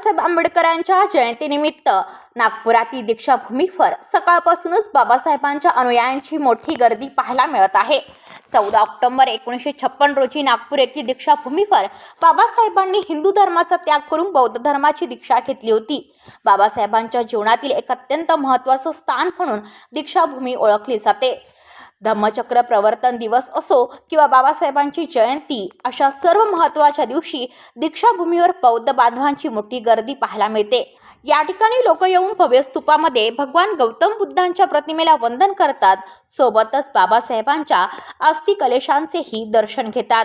बाबासाहेब आंबेडकरांच्या जयंतीनिमित्त नागपुरातील दीक्षाभूमीवर सकाळपासूनच बाबासाहेबांच्या अनुयायांची मोठी गर्दी पाहायला मिळत आहे. चौदा ऑक्टोबर एकोणीसशे छप्पन रोजी नागपूर येथील दीक्षाभूमीवर बाबासाहेबांनी हिंदू धर्माचा त्याग करून बौद्ध धर्माची दीक्षा घेतली होती. बाबासाहेबांच्या जीवनातील एक अत्यंत महत्त्वाचं स्थान म्हणून दीक्षाभूमी ओळखली जाते. धम्मचक्र प्रवर्तन दिवस असो किंवा बाबासाहेबांची जयंती अशा सर्व महत्त्वाच्या दिवशी दीक्षाभूमीवर बौद्ध बांधवांची मोठी गर्दी पाहायला मिळते. या ठिकाणी लोक येऊन भव्य स्तूपामध्ये भगवान गौतम बुद्धांच्या प्रतिमेला वंदन करतात. सोबतच बाबासाहेबांच्या अस्थिकलेशांचेही दर्शन घेतात.